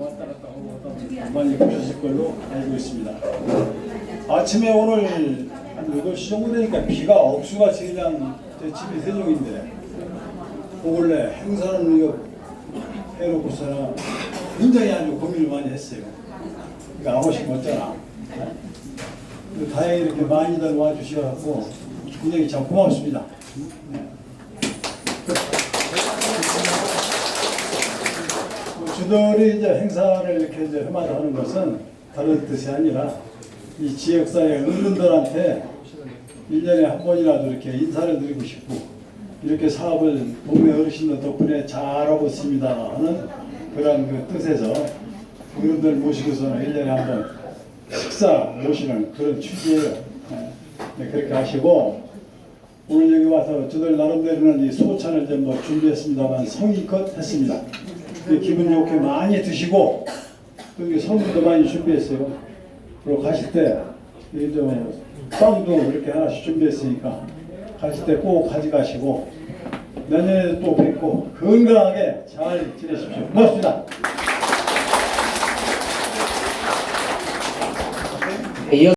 왔다 갔다 하고 하다 많이 보셨을 걸로 알고 있습니다. 아침에 오늘 한 8시 정도 되니까 비가 억수같이 그냥 제 집이 세종인데 보길래 행사는 이거 해놓고서는 굉장히 아주 고민을 많이 했어요. 안 오시면 어쩌나. 네? 다행히 이렇게 많이들 와주셔서 굉장히 참 고맙습니다. 네. 주들이 이제 행사를 이렇게 이제 해마다 하는 것은 다른 뜻이 아니라 이 지역사회 어른들한테 1년에 한 번이라도 이렇게 인사를 드리고 싶고 이렇게 사업을 동네 어르신들 덕분에 잘하고 있습니다 하는 그런 그 뜻에서 어른들 모시고서는 1년에 한 번 식사 모시는 그런 취지예요. 네. 네, 그렇게 하시고 오늘 여기 와서 저들 나름대로는 이 소찬을 좀 뭐 준비했습니다만 성의껏 했습니다. 이 기분 좋게 많이 드시고 또 이게 선물도 많이 준비했어요. 그리고 가실 때 이저 빵도 이렇게 하나씩 준비했으니까 가실 때 꼭 가져가시고 내년에 또 뵙고 건강하게 잘 지내십시오. 고맙습니다. 이어